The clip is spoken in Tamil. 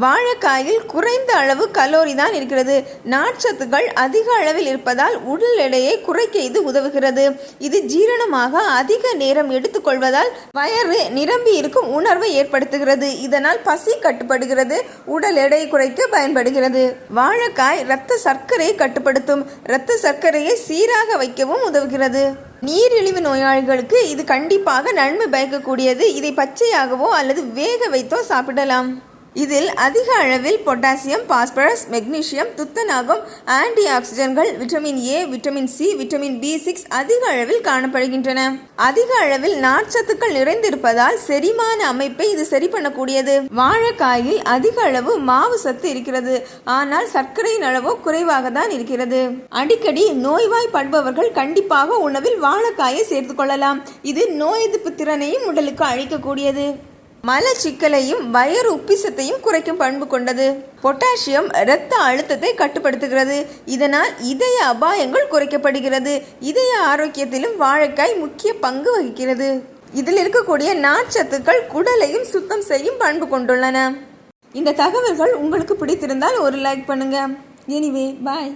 வாழைக்காயில் குறைந்த அளவு கலோரி தான் இருக்கிறது. நார்ச்சத்துக்கள் அதிக அளவில் இருப்பதால் உடல் எடையை குறைக்க இது உதவுகிறது. இது ஜீரணமாக அதிக நேரம் எடுத்துக்கொள்வதால் வயறு நிரம்பி இருக்கும் உணர்வை ஏற்படுத்துகிறது. இதனால் பசி கட்டுப்படுகிறது உடல் எடை குறைக்க பயன்படுகிறது. வாழைக்காய் இரத்த சர்க்கரையை கட்டுப்படுத்தும் இரத்த சர்க்கரையை சீராக வைக்கவும் உதவுகிறது. நீரிழிவு நோயாளிகளுக்கு இது கண்டிப்பாக நன்மை பயக்கக்கூடியது. இதை பச்சையாகவோ அல்லது வேக வைத்தோ சாப்பிடலாம். இதில் அதிக அளவில் பொட்டாசியம் பாஸ்பரஸ் மெக்னீசியம் துத்தநாகம் anti ஆக்சிஜன்கள் vitamin A vitamin C vitamin B six அதிக அளவில் காணப்படுகின்றன. அதிக அளவில் நார்ச்சத்துக்கள் நிறைந்திருப்பதால் செரிமான அமைப்பை இது சரி பண்ணக்கூடியது. வாழைக்காயில் அதிக அளவு மாவு சத்து இருக்கிறது. ஆனால் சர்க்கரையின் அளவோ குறைவாக தான் இருக்கிறது. அடிக்கடி நோய்வாய்ப்படுபவர்கள் கண்டிப்பாக உணவில் வாழைக்காயை சேர்த்து கொள்ளலாம். இது நோய் எதிர்ப்பு திறனையும் உடலுக்கு அழிக்கக்கூடியது மலச்சிக்கலையும் வயிறு உப்பிசத்தையும் குறைக்கும் பண்பு கொண்டது. பொட்டாசியம் இரத்த அழுத்தத்தை கட்டுப்படுத்துகிறது. இதனால் இதய அபாயங்கள் குறைக்கப்படுகிறது. இதய ஆரோக்கியத்திலும் வாழைக்காய் முக்கிய பங்கு வகிக்கிறது. இதில் இருக்கக்கூடிய நார்ச்சத்துக்கள் குடலையும் சுத்தம் செய்யும் பண்பு கொண்டுள்ளன. இந்த தகவல்கள் உங்களுக்கு பிடித்திருந்தால் ஒரு லைக் பண்ணுங்க. எனிவே பாய்